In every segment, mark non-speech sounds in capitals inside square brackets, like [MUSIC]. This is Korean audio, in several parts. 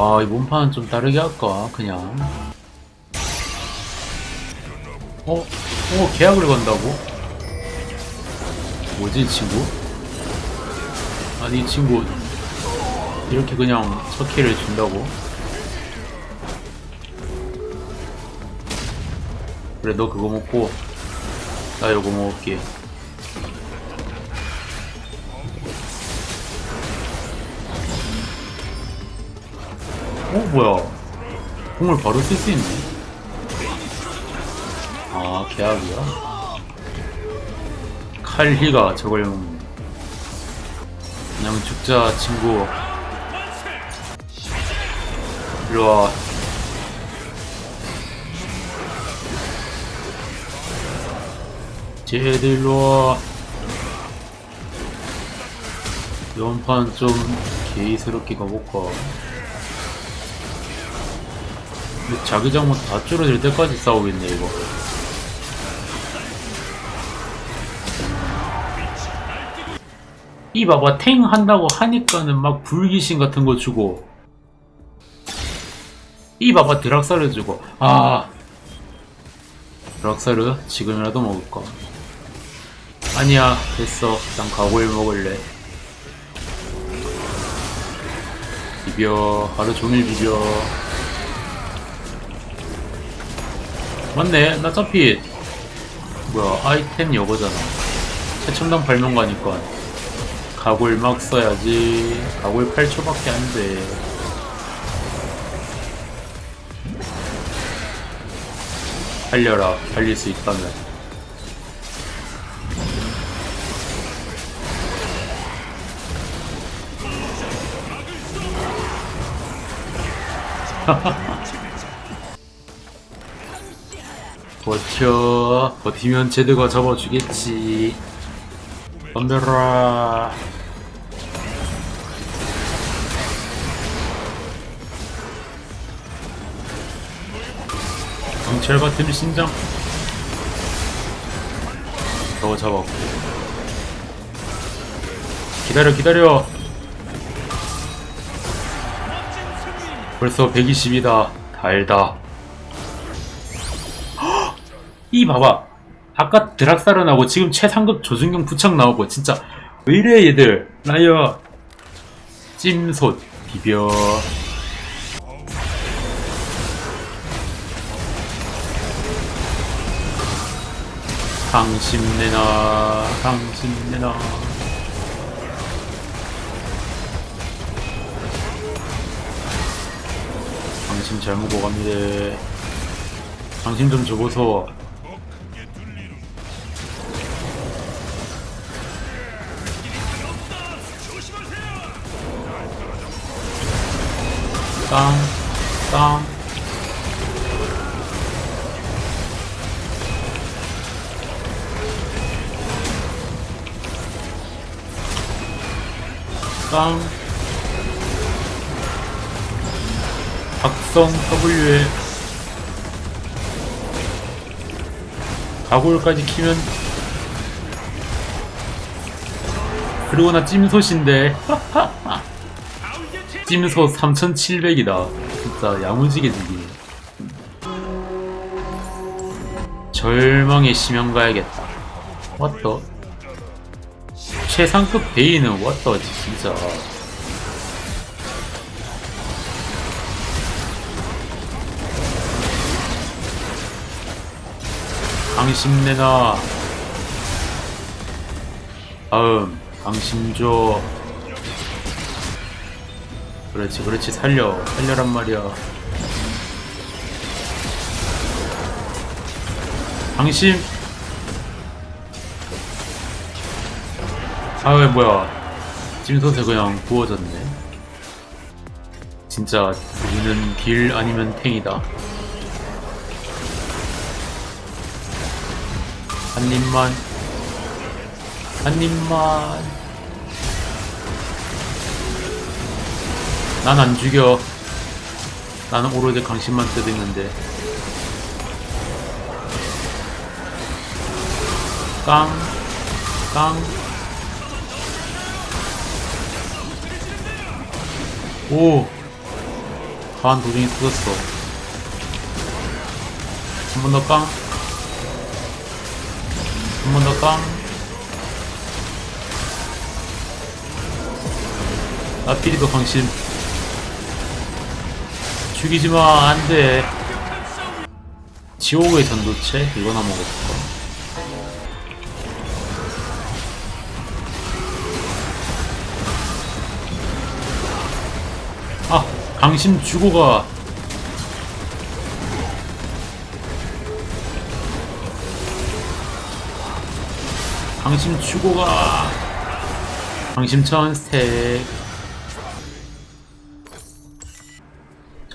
아, 이 몸판은 좀 다르게 할까? 그냥. 어? 어, 계약을 건다고? 뭐지, 이 친구? 아니, 이 친구, 이렇게 그냥 첫 키를 준다고? 그래, 너 그거 먹고, 나 이거 먹을게. 어, 뭐야. 공을 바로 쓸 수 있네. 아, 계약이야? 칼리가 저걸. 그냥 죽자, 친구. 일로와. 쟤들 일로와. 연판 좀 게이스럽게 가볼까. 근데 자기장 뭐다 줄어들 때까지 싸우겠네 이거. 이 봐봐 탱 한다고 하니까는 막 불귀신 같은 거 주고. 이 봐봐 드락사르 주고. 아. 드락사르 지금이라도 먹을까? 아니야 됐어. 난 가골 먹을래. 비벼. 하루 종일 비벼 맞네. 나 어차피. 뭐야 아이템 여거잖아. 최첨단 발명가니까. 가골 막 써야지. 가골 8초밖에 안돼. 달려라. 달릴 수 있다면 [LAUGHS] 버텨. 버티면 제드가 잡아주겠지. 덤벼라. 경찰 같은 심장. 저거 잡았고. 기다려 기다려. 벌써 120이다. 달다 이 봐봐. 아까 드락사르 나오고 지금 최상급 조준경 부착 나오고 진짜 왜 이래 얘들? 라이어. 찜솥 비벼. 당신 내놔 당신 내놔. 당신 잘 먹어갑니다 당신 좀 줘보소 땅, 땅. 땅. 각성 W에 가골까지 키면 그리고 나 찜솥인데 찜솥 3700이다. 진짜 야무지게 지기 절망의 심연 가야겠다. 왓더 최상급 베이는 왓더지 진짜. 강심 내놔. 다음 강심 줘 그렇지 그렇지. 살려. 살려란 말이야. 방심. 아왜 뭐야. 찜솥에 그냥 부어졌네. 진짜 우리는 빌 아니면 탱이다. 한 입만. 한 입만 난 안 죽여. 나는 오로지 강심만 뜯었는데. 깡, 깡. 오. 과한 도중이 터졌어. 한 번 더 깡. 한 번 더 깡. 나피리도 강심. 죽이지 마, 안 돼. 지옥의 전도체? 이거나 먹어볼까? 아, 강심 주고 가. 강심 주고 가. 강심 천 스택.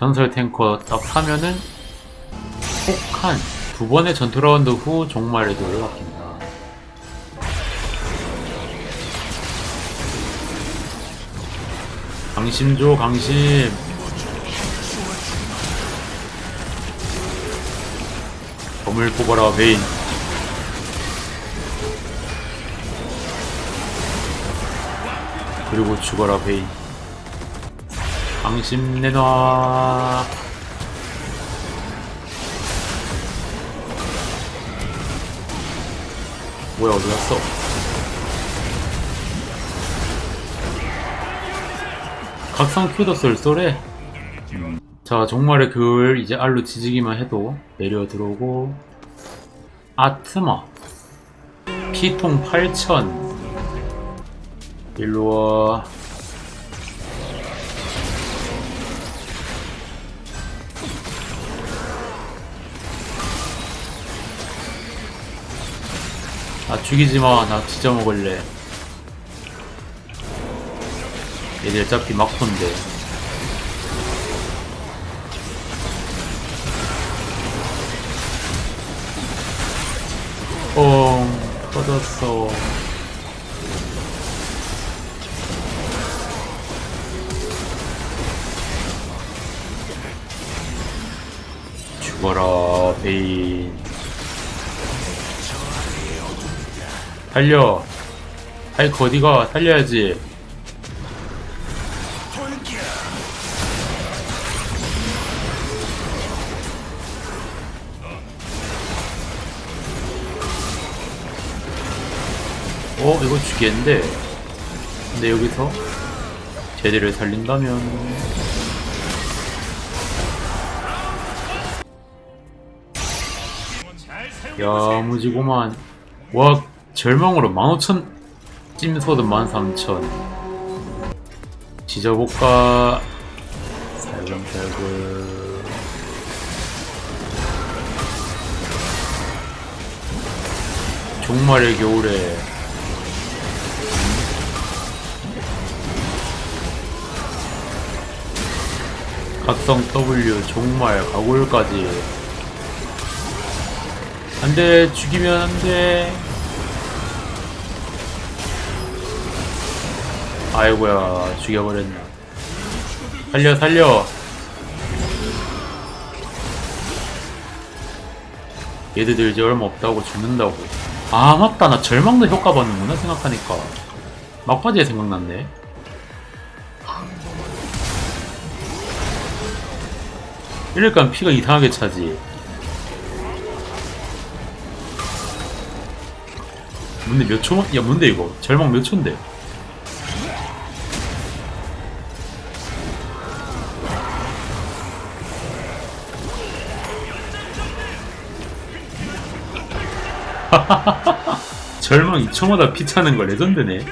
전설 탱커 딱 하면은 혹한 두 번의 전투 라운드 후 종말의 돌을 바뀐다. 강심조 강심. 검을 뽑아라 메인. 그리고 죽어라 베인 강심 내놔. 뭐야 어디 갔어? 각성 큐도 쏠쏠해? 자 종말의 그을 이제 알로 지지기만 해도 내려 들어오고. 아트마. 피통 8000 일로와 나 죽이지 마. 나 진짜 먹을래. 얘들 어차피 막폰데. 어 터졌어. 죽어라 베인 달려. 하이크 어디가 달려야지. 어 이거 죽겠는데? 근데 여기서 제대를 살린다면. 야무지고만. 와 절망으로 15,000 찜소드 13,000 지져볼까 살금살금 종말의 겨울에 각성 W 종말 가골까지. 안돼 죽이면 안돼 아이고야 죽여버렸네. 살려 살려. 얘들 이제 얼마 없다고 죽는다고. 아 맞다. 나 절망도 효과 받는구나 생각하니까. 막바지에 생각났네. 이럴까 피가 이상하게 차지. 뭔데 몇 초? 야 뭔데 이거? 절망 몇 초인데 [LAUGHS] 절망 2초마다 피 차는 거 레전드네